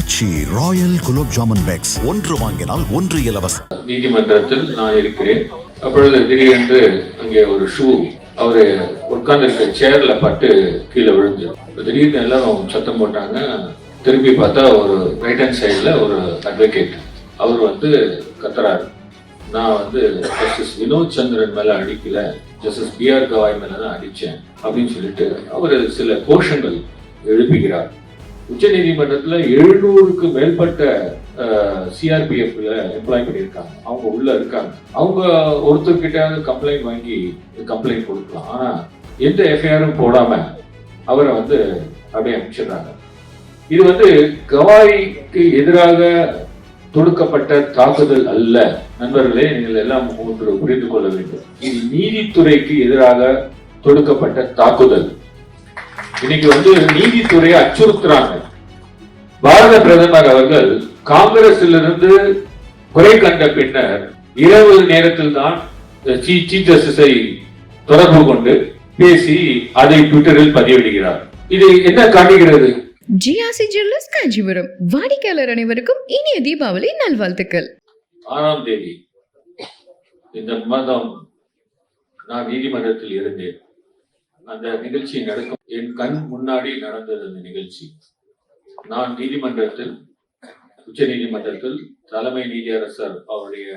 Aachi royal gulab jamun packs. ஒன்று வாங்கினால் ஒன்று இலவசம். நீதிமன்றத்தில் நான் இருக்கிறேன். அப்பொழுது திடீரென்று அங்கே ஒரு ஷூ அவரு உட்கார்ந்திருக்க சேர்ல பட்டு கீழே விழுந்து. திடீர்னு எல்லாரும் சத்தம் போட்டாங்க. திரும்பி பார்த்தா ஒரு ரைட் ஹேண்ட் சைடுல ஒரு அட்வொகேட் அவர் வந்து கத்துறாரு. நான் வந்து ஜஸ்டிஸ் வினோத் சந்திரன் மேல அடிக்கல. ஜஸ்டிஸ் பி ஆர் கவாய் மேல தான் அடிச்சேன் அப்படின்னு சொல்லிட்டு அவர் சில கோஷங்கள் எழுப்புகிறார். உச்ச நீதிமன்றத்தில் எழுநூறுக்கு மேற்பட்ட சிஆர்பிஎஃப்ல எம்ப்ளாய் பண்ணியிருக்காங்க. அவங்க உள்ள இருக்காங்க. அவங்க ஒருத்தர்கிட்ட கம்ப்ளைண்ட் வாங்கி கம்ப்ளைண்ட் கொடுக்கலாம். ஆனா எந்த எஃப்ஐஆரும் போடாம அவரை வந்து அப்படியே அனுப்பிச்சிடுறாங்க. இது வந்து கவாய்க்கு எதிராக தொடுக்கப்பட்ட தாக்குதல் அல்ல. நண்பர்களே நீங்கள் எல்லாம் ஒன்று புரிந்து கொள்ள வேண்டும். இது நீதித்துறைக்கு எதிராக தொடுக்கப்பட்ட தாக்குதல். இன்னைக்கு வந்து நீதித்துறையை அச்சுறுத்துறாங்க. பாரத பிரதமர் அவர்கள் காங்கிரசிலிருந்து குறை கண்ட பின்னர் இரவு நேரத்தில் தான் சீஃப் ஜஸ்டிஸை தொடர்பு கொண்டு பேசி அதை ட்விட்டரில் பதிவிடுகிறார். இது என்ன காட்டுகிறது? GRC jewellers Kanchipuram. வாடிக்கையாளர் அனைவருக்கும் இனிய தீபாவளி நல்வாழ்த்துக்கள். ஆறாம் தேதி. இந்த மாதம் நான் நீதிமன்றத்தில் இருந்தேன். அந்த நிகழ்ச்சி நடக்கும். என் கண் முன்னாடி நடந்தது அந்த நிகழ்ச்சி. நான் நீதிமன்றத்தில் உச்ச நீதிமன்றத்தில் தலைமை நீதியரசர் அவருடைய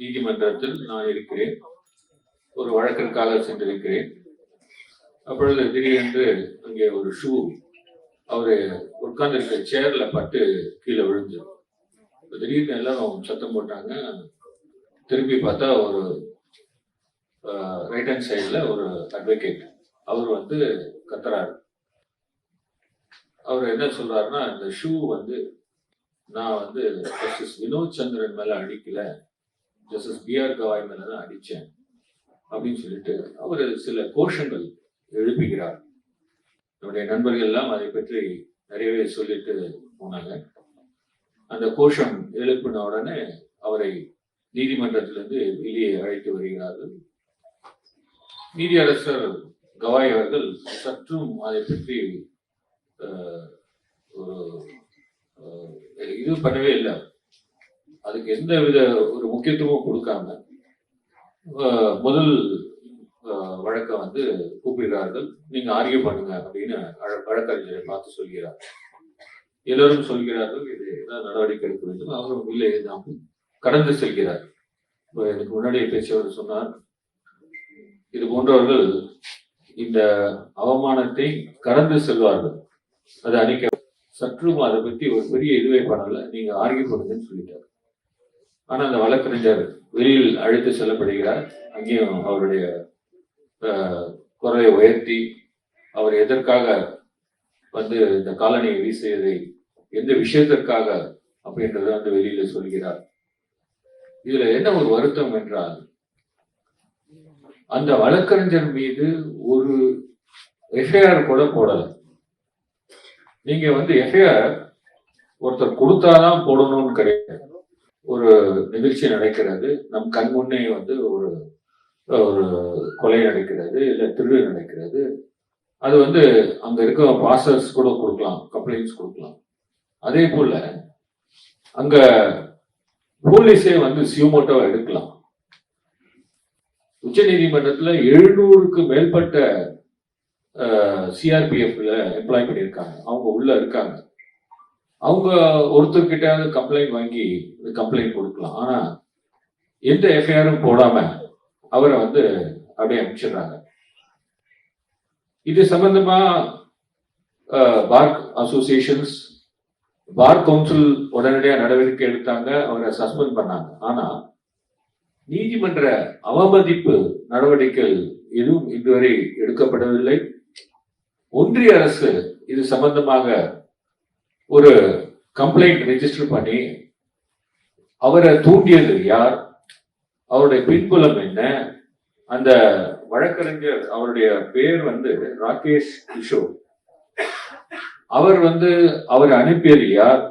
நீதிமன்றத்தில் நான் இருக்கிறேன். ஒரு வழக்கிற்காக சென்றிருக்கிறேன். அப்பொழுது திடீரென்று அங்கே ஒரு ஷூ அவரு உட்கார்ந்திருக்க சேர்ல பட்டு கீழே விழுந்து. திடீர்னு எல்லாரும் சத்தம் போட்டாங்க. திரும்பி பார்த்தா ஒரு ரைட் ஹேண்ட் சைடில் ஒரு அட்வொகேட் அவர் வந்து கத்துறாரு. அவர் என்ன சொல்றாருன்னா இந்த ஷூ வந்து நான் வந்து ஜஸ்டிஸ் வினோத் சந்திரன் மேல அடிக்கல. ஜஸ்டிஸ் பி ஆர் கவாய் மேல தான் அடித்தேன் அப்படின்னு சொல்லிட்டு அவர் சில கோஷங்கள் எழுப்புகிறார். என்னுடைய நண்பர்கள் எல்லாம் அதை பற்றி நிறையவே சொல்லிட்டு போனாங்க. அந்த கோஷம் எழுப்பின உடனே அவரை நீதிமன்றத்திலிருந்து வெளியே அழைத்து வருகிறார்கள். நீதியரசர் கவாய் அவர்கள் சற்றும் அதை பற்றி ஒரு இது பண்ணவே இல்லை. அதுக்கு எந்த வித ஒரு முக்கியத்துவமும் கொடுக்காம முதல் வழக்க வழக்கை வந்து கூப்பிடுகிறார்கள். நீங்க ஆர்கியூ பண்ணுங்க அப்படின்னு வழக்கறிஞரை பார்த்து சொல்கிறார். எல்லோரும் சொல்கிறார்கள் இது ஏதாவது நடவடிக்கை எடுக்க வேண்டும். அவரும் இல்லை நாம் கடந்து செல்கிறார். இப்போ எனக்கு முன்னாடியே பேசியவர் சொன்னார் இது போன்றவர்கள் இந்த அவமானத்தை கடந்து செல்வார்கள். அது அன்னைக்கு சற்றும் அதை பத்தி ஒரு பெரிய இதுவே பண்ணல நீங்க ஆர்கியூ பண்ணுங்கன்னு சொல்லிட்டார். ஆனா அந்த வழக்கறிஞர் வெளியில் அழைத்து செல்லப்படுகிறார். அங்கேயும் அவருடைய குரலை உயர்த்தி அவர் எதற்காக வந்து இந்த காலனியை வீசியதை எந்த விஷயத்திற்காக அப்படின்றத வந்து வெளியில சொல்கிறார். இதுல என்ன ஒரு வருத்தம் என்றால் அந்த வழக்கறிஞர் மீது ஒரு எஃப்ஐஆர் கூட போடல. நீங்க வந்து எஃப்ஐஆர் ஒருத்தர் கொடுத்தாதான் போடணும்னு கிடையாது. ஒரு நிகழ்ச்சி நடக்கிறது நம் கண் முன்னே வந்து ஒரு ஒரு கொலை நடக்கிறது இல்லை திருடு நடக்கிறது. அது வந்து அங்க இருக்க பாசர்ஸ் கூட கொடுக்கலாம் கம்ப்ளைண்ட்ஸ் கொடுக்கலாம். அதே போல அங்க போலீஸே வந்து சியூமோட்டோவா எடுக்கலாம். உச்ச நீதிமன்றத்தில் எழுநூறுக்கு மேற்பட்ட சிஆர்பிஎஃப்ல எம்ப்ளாய் பண்ணியிருக்காங்க. அவங்க உள்ள இருக்காங்க. அவங்க ஒருத்தர்கிட்ட கம்ப்ளைண்ட் வாங்கி கம்ப்ளைண்ட் கொடுக்கலாம். ஆனா எந்த எஃப்ஐஆரும் போடாம அவரை வந்து அப்படியே அனுப்பிச்சிடுறாங்க. இது சம்பந்தமா பார் அசோசியேஷன்ஸ் பார் கவுன்சில் உடனடியாக நடவடிக்கை எடுத்தாங்க. அவரை சஸ்பெண்ட் பண்ணாங்க. ஆனா நீதிமன்ற அவமதிப்பு நடவடிக்கைகள் எதுவும் இதுவரை எடுக்கப்படவில்லை. ஒன்றிய அரசு இது சம்பந்தமாக ஒரு கம்ப்ளைண்ட் ரெஜிஸ்டர் பண்ணி அவரை தூண்டியது யார்? அவருடைய பின்புலம் என்ன? அந்த வழக்கறிஞர் அவருடைய பேர் வந்து ராகேஷ் கிஷோர். அவர் வந்து அவர் அனுப்பியது யார்?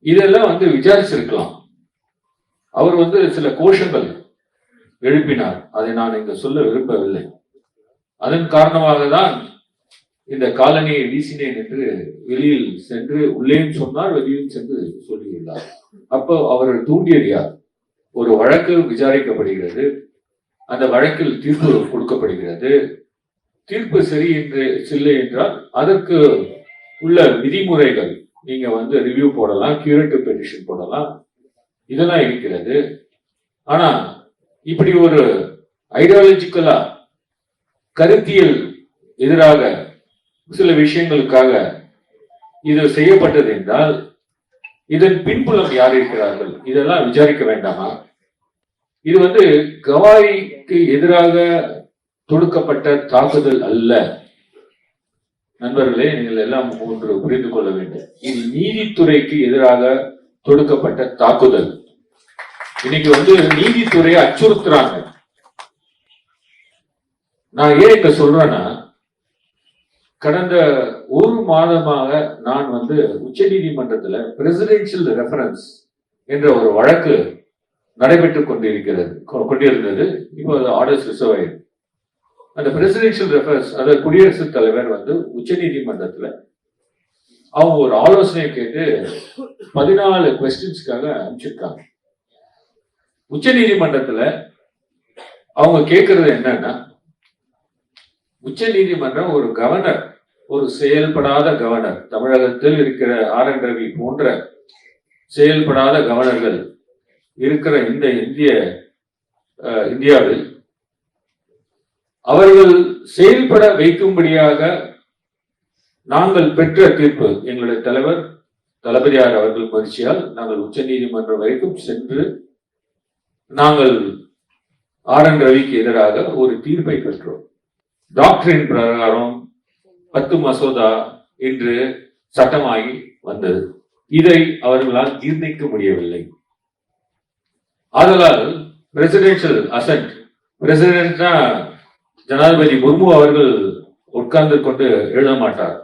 இதெல்லாம் வந்து விசாரிச்சிருக்கலாம். அவர் வந்து சில கோஷங்கள் எழுப்பினார். அதை நான் இங்க சொல்ல விரும்பவில்லை. அதன் காரணமாக தான் இந்த காலனியை வீசினேன் என்று வெளியில் சென்று உள்ளேயும் சொன்னார் வெளியில் சென்று சொல்லியுள்ளார். அப்போ அவர்கள் தூண்டியது யார்? ஒரு வழக்கு விசாரிக்கப்படுகிறது. அந்த வழக்கில் தீர்ப்பு கொடுக்கப்படுகிறது. தீர்ப்பு சரி என்று இல்லை என்றால் அதற்கு உள்ள விதிமுறைகள் நீங்க வந்து ரிவ்யூ போடலாம் கியூரேட்டிவ் பெட்டிஷன் போடலாம். இதெல்லாம் இருக்கிறது. ஆனா இப்படி ஒரு ஐடியாலஜிக்கலா கருத்தியல் எதிராக சில விஷயங்களுக்காக இது செய்யப்பட்டது என்றால் இதன் பின்புலம் யார் இருக்கிறார்கள்? இதெல்லாம் விசாரிக்க வேண்டாமா? இது வந்து கவாய்க்கு எதிராக தொடுக்கப்பட்ட தாக்குதல் அல்ல. நண்பர்களே நீங்கள் எல்லாம் ஒன்று புரிந்து கொள்ள வேண்டும். இது நீதித்துறைக்கு எதிராக தொடுக்கப்பட்ட தாக்குதல். இன்னைக்கு வந்து நீதித்துறையை அச்சுறுத்துறாங்க. நான் ஏன் இப்ப சொல்றேன்னா கடந்த ஒரு மாதமாக நான் வந்து உச்ச நீதிமன்றத்துல பிரசிடென்சியல் ரெஃபரன்ஸ் என்ற ஒரு வழக்கு நடைபெற்றுக் கொண்டிருக்கிறது கொ- கொண்டிருந்தது. இப்போ அது ஆர்டர்ஸ் ரிசர்வ் ஆயிருக்கு. அந்த பிரசிடென்சியல் ரெஃபரன்ஸ் அதாவது குடியரசுத் தலைவர் வந்து உச்ச நீதிமன்றத்துல அவங்க ஒரு ஆலோசனை கேட்டு பதினாலு கொஸ்டின்ஸ்க்காக அனுப்பிச்சிருக்காங்க. உச்ச நீதிமன்றத்துல அவங்க கேட்கறது என்னன்னா உச்ச நீதிமன்றம் ஒரு கவர்னர் ஒரு செயல்படாத கவர்னர் தமிழகத்தில் இருக்கிற ஆர் என் ரவி போன்ற செயல்படாத கவர்னர்கள் இருக்கிற இந்த இந்திய அஹ், இந்தியாவில் அவர்கள் செயல்பட வைக்கும்படியாக நாங்கள் பெற்ற தீர்ப்பு எங்களுடைய தலைவர் தளபதியார் அவர்கள் முயற்சியால் நாங்கள் உச்ச நீதிமன்றம் வரைக்கும் சென்று நாங்கள் ஆர் என் ரவிக்கு எதிராக ஒரு தீர்ப்பை பெற்றோம். டாக்டரின் பிரகாரம் பத்து மசோதா இன்று சட்டமாகி வந்தது. இதை அவர்களால் ஜீர்ணிக்க முடியவில்லை. ஆதலால் பிரசிடென்ஷியல் அசன்ட் பிரசிடென்ட்னா ஜனாதிபதி முர்மு அவர்கள் உட்கார்ந்து கொண்டு எழுத மாட்டார்.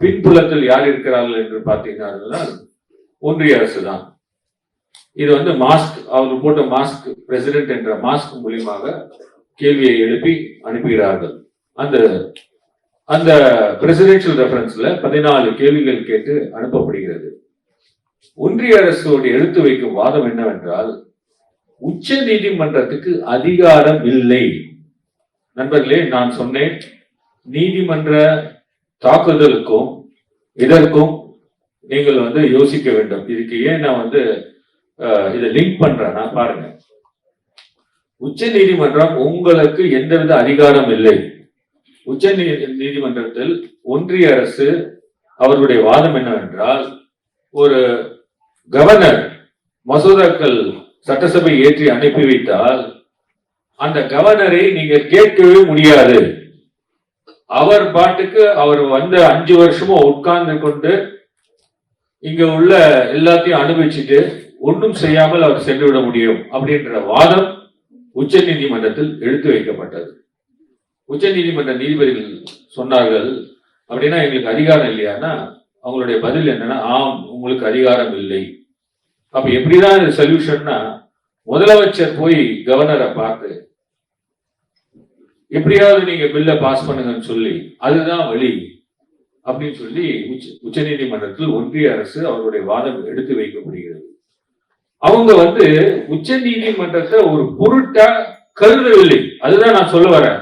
பின்புலத்தில் யார் இருக்கிறார்கள் என்று பார்த்தீங்கன்னா ஒன்றிய அரசு தான் இது வந்து மாஸ்க் அவர் போட்ட மாஸ்க் பிரசிடென்ட் என்ற மாஸ்க் மூலியமாக கேள்வியை எழுப்பி அனுப்புகிறார்கள். அந்த அந்த பிரசிடென்ஷியல் ரெஃபரன்ஸ்ல பதினாலு கேள்விகள் கேட்டு அனுப்பப்படுகிறது. ஒன்றிய அரசோடு எடுத்து வைக்கும் வாதம் என்னவென்றால் உச்ச நீதிமன்றத்துக்கு அதிகாரம் இல்லை. நண்பர்களே நான் சொன்னேன் நீதிமன்ற தாக்குதலுக்கும் இதற்கும் நீங்கள் வந்து யோசிக்க வேண்டும். இதுக்கு ஏன் நான் வந்து இதை லிங்க் பண்றேன் நான் பாருங்க. உச்ச நீதிமன்றம் உங்களுக்கு எந்தவித அதிகாரம் இல்லை. உச்ச நீ- நீதிமன்றத்தில் ஒன்றிய அரசு அவர்களுடைய வாதம் என்னவென்றால் ஒரு கவர்னர் மசோதாக்கள் சட்டசபை ஏற்றி அனுப்பி வைத்தால் அந்த கவர்னரை நீங்க கேட்கவே முடியாது. அவர் பாட்டுக்கு அவர் வந்த அஞ்சு வருஷமும் உட்கார்ந்து கொண்டு இங்க உள்ள எல்லாத்தையும் அனுபவிச்சுட்டு ஒன்றும் செய்யாமல் அவர் சென்றுவிட முடியும் அப்படின்ற வாதம் உச்ச நீதிமன்றத்தில் எடுத்து வைக்கப்பட்டது. உச்ச நீதிமன்ற நீதிபதிகள் சொன்னார்கள் அப்படின்னா எங்களுக்கு அதிகாரம் இல்லையானா? அவங்களுடைய பதில் என்னன்னா ஆம் உங்களுக்கு அதிகாரம் இல்லை. அப்ப எப்படிதான் இது சொல்யூஷன்னா முதலமைச்சர் போய் கவர்னரை பார்த்து எப்படியாவது நீங்க பில்ல பாஸ் பண்ணுங்கன்னு சொல்லி அதுதான் வழி. அப்படின்னு சொல்லி உச்ச உச்சநீதிமன்றத்தில் ஒன்றிய அரசு அவருடைய வாதம் எடுத்து வைக்கப்படுகிறது. அவங்க வந்து உச்ச நீதிமன்றத்தை ஒரு பொருட்டா கருதவில்லை. அதுதான் நான் சொல்ல வரேன்.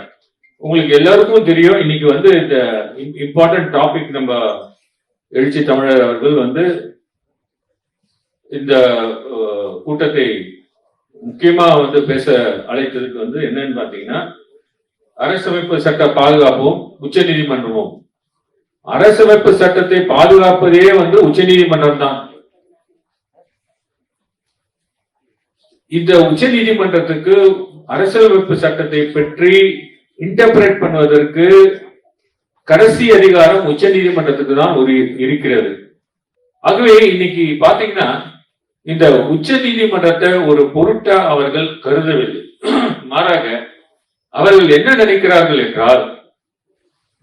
உங்களுக்கு எல்லாருக்கும் தெரியும் இன்னைக்கு வந்து இந்த இம்பார்ட்டன்ட் டாபிக் நம்ம எழுச்சி தமிழர் அவர்கள் வந்து இந்த கூட்டத்தை முக்கியமா வந்து பேச அழைத்ததுக்கு வந்து என்னன்னு பாத்தீங்கன்னா அரசமைப்பு சட்ட பாதுகாப்பும் உச்ச நீதிமன்றமும். அரசமைப்பு சட்டத்தை பாதுகாப்பதே வந்து உச்ச நீதிமன்றம் தான். இந்த உச்ச நீதிமன்றத்துக்கு அரசியலமைப்பு சட்டத்தை பற்றி இன்டர்பிரேட் பண்ணுவதற்கு கடைசி அதிகாரம் உச்ச நீதிமன்றத்துக்கு தான் ஒரு இருக்கிறது. ஆகவே இன்னைக்கு பாத்தீங்கன்னா இந்த உச்ச நீதிமன்றத்தை ஒரு பொருட்டா அவர்கள் கருதவில்லை. மாறாக அவர்கள் என்ன நினைக்கிறார்கள் என்றால்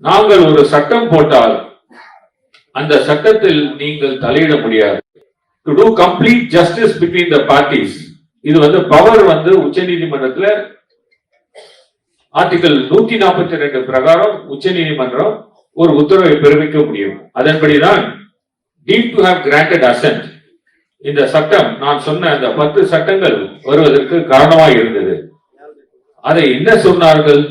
நாங்கள் ஒரு சட்டம் போட்டால் அந்த சட்டத்தில் நீங்கள் தலையிட முடியாது. To do complete justice between the parties இது வந்து பவர் வந்து உச்ச நீதிமன்றத்துல ஆர்டிகல் நூத்தி நாற்பத்தி ரெண்டு பிரகாரம் உச்ச நீதிமன்றம் ஒரு உத்தரவை பிறப்பிக்க முடியும். அதன்படிதான் டீம் டு கிராண்டட் அசன்ட் இந்த சட்டம் நான் சொன்ன அந்த பத்து சட்டங்கள் வருவதற்கு காரணமாக இருந்தது. அதை என்ன சொன்னார்கள்?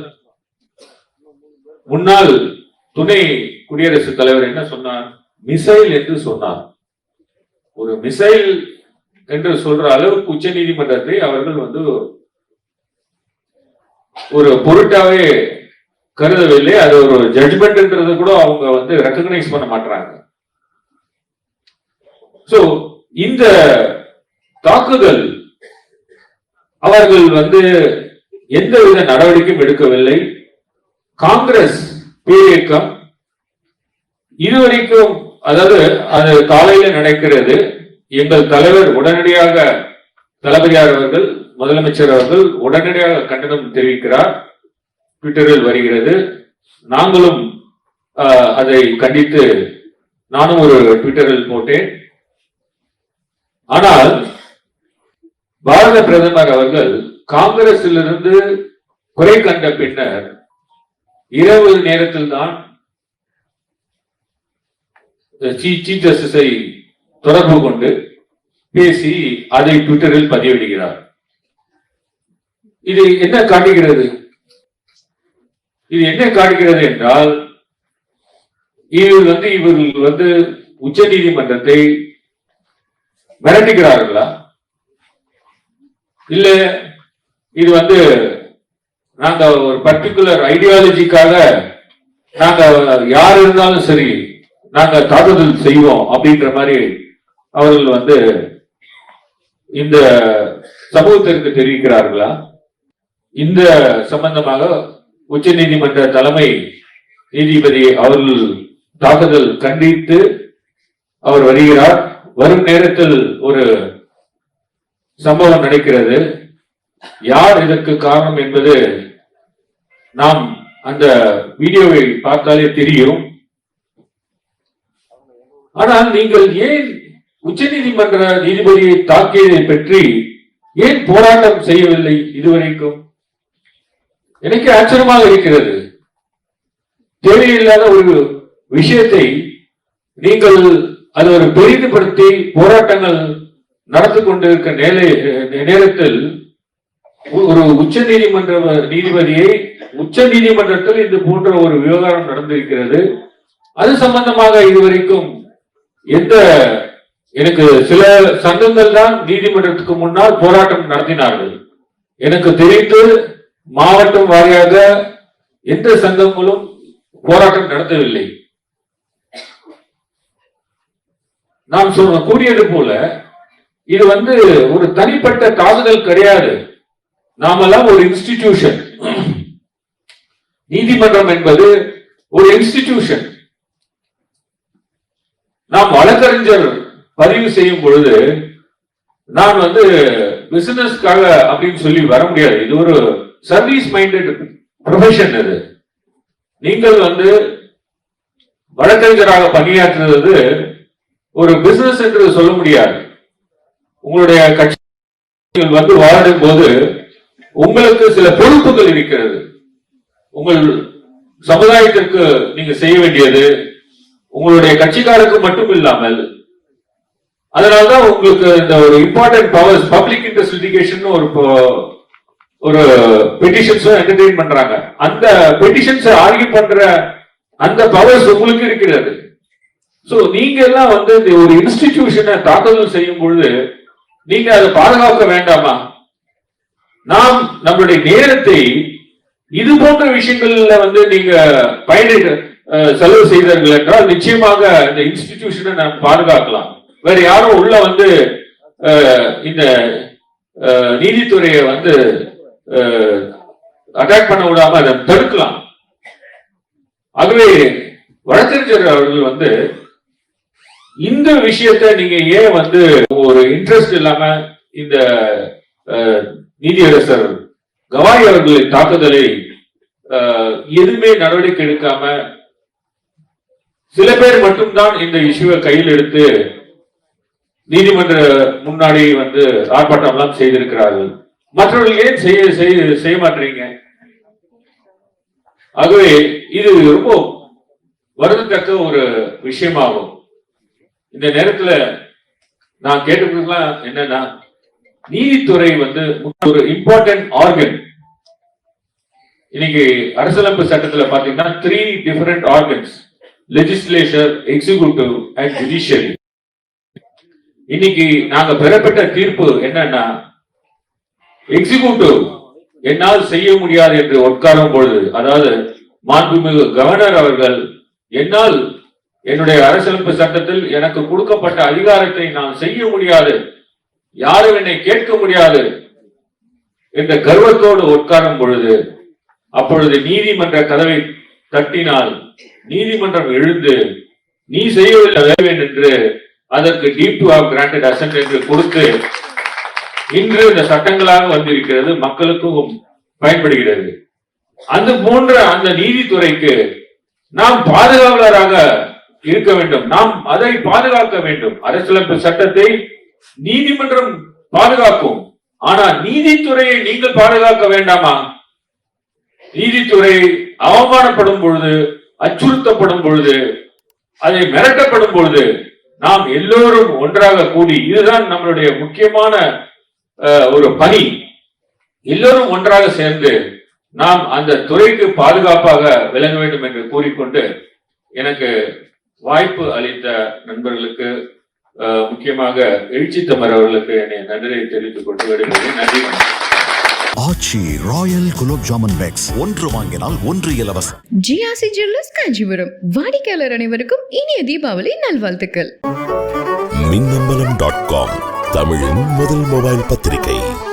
முன்னாள் துணை குடியரசுத் தலைவர் என்ன சொன்னார்? மிசைல் என்று சொன்னார். ஒரு மிசைல் என்று சொல்ற அளவுக்கு உச்ச நீதிமன்றத்தை அவர்கள் வந்து ஒரு பொருட்டாவே கருதவில்லை. அது ஒரு ஜட்மெண்ட்ன்றது கூட அவங்க வந்து ரெக்கக்னைஸ் பண்ண மாட்டாங்க சோ இந்த தாக்குதல் அவர்கள் வந்து எந்தவித நடவடிக்கையும் எடுக்கவில்லை. காங்கிரஸ் பேரியக்கம் இதுவரைக்கும் அதாவது அது காலையில நடக்கிறது. எங்கள் தலைவர் உடனடியாக தளபதியார் அவர்கள் முதலமைச்சர் அவர்கள் உடனடியாக கண்டனம் தெரிவிக்கிறார். ட்விட்டரில் வருகிறது. நாங்களும் அதை கண்டித்து நானும் ஒரு ட்விட்டரில் போட்டேன். ஆனால் பாரத பிரதமர் அவர்கள் காங்கிரஸிலிருந்து குறை கண்ட பின்னர் இரவு நேரத்தில் தான் சீஃப் ஜஸ்டிஸை தொடர்பு கொண்டு பேசி அதை ட்விட்டரில் பதிவிடுகிறார். இது என்ன காட்டுகிறது? இது என்ன காட்டுகிறது என்றால் இவர் வந்து இவர்கள் வந்து உச்ச நீதிமன்றத்தை மிரட்டுகிறார்களா இல்ல இது வந்து நாங்க ஒரு பர்டிகுலர் ஐடியாலஜிக்காக நாங்க யார் இருந்தாலும் சரி நாங்க தாக்குதல் செய்வோம் அப்படின்ற மாதிரி அவர்கள் வந்து இந்த சமூகத்திற்கு தெரிவிக்கிறார்களா? இந்த சம்பந்தமாக உச்ச நீதிமன்ற தலைமை நீதிபதி அவர்கள் தாக்குதல் கண்டித்து அவர் வருகிறார். வரும் நேரத்தில் ஒரு சம்பவம் நடக்கிறது. யார் இதற்கு காரணம் என்பது நாம் அந்த வீடியோவை பார்த்தாலே தெரியும். ஆனால் நீங்கள் ஏன் உச்சநீதிமன்ற நீதிபதியை தாக்கியதை பற்றி ஏன் போராட்டம் செய்யவில்லை இதுவரைக்கும்? எனக்கு ஆச்சரியமாக இருக்கிறது. தேவையில்லாத ஒரு விஷயத்தை நீங்கள் அது ஒரு பெரிதுபடுத்தி போராட்டங்கள் நடத்தி கொண்டிருக்க நேரத்தில் ஒரு உச்ச நீதிமன்ற நீதிபதியை உச்ச நீதிமன்றத்தில் இது போன்ற ஒரு விவகாரம் நடந்திருக்கிறது. அது சம்பந்தமாக இதுவரைக்கும் எந்த எனக்கு சில சங்கங்கள் தான் நீதிமன்றத்துக்கு முன்னால் போராட்டம் நடத்தினார்கள். எனக்கு தெரிந்து மாவட்டம் வாரியாக எந்த சங்கங்களும் போராட்டம் நடத்தவில்லை. நாம் சொன்ன கூறியது போல இது வந்து ஒரு தனிப்பட்ட தாக்குதல் கிடையாது. நாமெல்லாம் ஒரு இன்ஸ்டிடியூஷன் நீதிமன்றம் என்பது ஒரு இன்ஸ்டிடியூஷன் நாம் வழக்கறிஞர் பதிவு செய்யும் பொழுது நான் வந்து பிசினஸ்க்காக அப்படின்னு சொல்லி வர முடியாது. இது ஒரு சர்வீஸ் மைண்டட் ப்ரொஃபஷன் இது. நீங்கள் வந்து வழக்கறிஞராக பணியாற்றுவது ஒரு பிசினஸ் என்று சொல்ல முடியாது. உங்களுடைய கட்சி வந்து வாழும் போது உங்களுக்கு சில பொறுப்புகள் இருக்கிறது. உங்கள் சமுதாயத்திற்கு நீங்க செய்ய வேண்டியது உங்களுடைய கட்சிக்காருக்கு மட்டும் இல்லாமல் அதனாலதான் உங்களுக்கு இந்த ஒரு important powers public interest litigation ஒரு ஒரு பெட்டிஷன்ஸும் என்டர்டெயின் பண்றாங்க. அந்த பெட்டிஷன்ஸ் ஆர்கியூ பண்ற அந்த பவர்ஸ் உங்களுக்கு இருக்கிறது ஸோ நீங்க எல்லாம் வந்து இந்த ஒரு இன்ஸ்டிடியூஷனை தாக்குதல் செய்யும் பொழுது நீங்க அதை பாதுகாக்க வேண்டாமா? நாம் நம்மளுடைய நேரத்தை இது போன்ற விஷயங்கள்ல வந்து நீங்க பயணிக்க செலவு செய்தார்கள் என்றால் நிச்சயமாக இந்த இன்ஸ்டிடியூஷனை நாம் பாதுகாக்கலாம். வேற யாரும் உள்ள வந்து இந்த நீதித்துறையை வந்து அட்டாக் பண்ண விடாம அதை தடுக்கலாம். ஆகவே வழக்கறிஞர் அவர்கள் வந்து இந்த விஷயத்தை நீங்க ஏன் வந்து ஒரு இன்ட்ரெஸ்ட் இல்லாம இந்த நீதியரசர் கவாய் அவர்களின் தாக்குதலை எதுவுமே நடவடிக்கை எடுக்காம சில பேர் மட்டும்தான் இந்த இஷ்யூவை கையில் எடுத்து நீதிமன்ற முன்னாடி வந்து ஆர்ப்பாட்டம் எல்லாம் செய்திருக்கிறார்கள். மற்றவர்கள் ஏன் செய்ய செய்ய செய்ய மாட்டீங்க? ஆகவே இது ரொம்ப வருதத்தக்க ஒரு விஷயமாகும். இந்த நேரத்துல நான் கேட்டுக்கலாம் என்னன்னா நீதித்துறை வந்து ஒரு இம்பார்ட்டன்ட் ஆர்கன் இன்னைக்கு அரசியலமைப்பு சட்டத்துல பாத்தீங்கன்னா three different organs legislature executive and judiciary இன்னைக்கு நாங்க பெறப்பட்ட தீர்ப்பு என்னன்னா எக்ஸிகியூட்டிவ் என்னால் செய்ய முடியாது என்று உட்காரும் பொழுது அதாவது மாண்புமிகு கவர்னர் அவர்கள் என்னால் என்னுடைய அரசியலமைப்பு சட்டத்தில் எனக்கு கொடுக்கப்பட்ட அதிகாரத்தை நான் செய்ய முடியாது யாரும் என்னை கேட்க முடியாது என்ற கர்வத்தோடு உட்காரும் பொழுது அப்பொழுது நீதிமன்ற கதவை தட்டினால் நீதிமன்றம் எழுந்து நீ செய்யவில்லை வேவேன் என்று அதற்கு டீப் டு ஹவ் கிராண்டட் அசன்ட் என்று கொடுத்து இன்று இந்த சட்டங்களாக வந்திருக்கிறது மக்களுக்கும் பயன்படுகிறது. அது போன்ற அந்த நீதித்துறைக்கு நாம் பாதுகாவலராக இருக்க வேண்டும். நாம் அதை பாதுகாக்க வேண்டும். அரசியலமைப்பு சட்டத்தை நீதிமன்றம் பாதுகாக்கும். ஆனா நீதித்துறையை நீங்கள் பாதுகாக்க வேண்டாமா? நீதித்துறை அவமானப்படும் பொழுது அச்சுறுத்தப்படும் பொழுது அதை மிரட்டப்படும் பொழுது நாம் எல்லோரும் ஒன்றாக கூடி இதுதான் நம்மளுடைய முக்கியமான அஹ், ஒரு பணி எல்லோரும் ஒன்றாக சேர்ந்து நாம் அந்த துறைக்கு பாதுகாப்பாக விளங்க வேண்டும் என்று கூறிக்கொண்டு எனக்கு வாய்ப்பு அளித்த நண்பர்களுக்கு முக்கியமாக எழுச்சி தமர் அவர்களுக்கு என்னை நன்றியை தெரிவித்துக் கொண்டு விடுகிறேன் நன்றி வணக்கம். Aachi royal gulab jamun packs. ஒன்று வாங்கினால் ஒன்று இலவசம். GRC jewellers Kanchipuram. வாடிக்கையாளர் அனைவருக்கும் இனிய தீபாவளி நல்வாழ்த்துக்கள். மின்னம்பலம் டாட் காம் தமிழின் முதல் மொபைல் பத்திரிகை.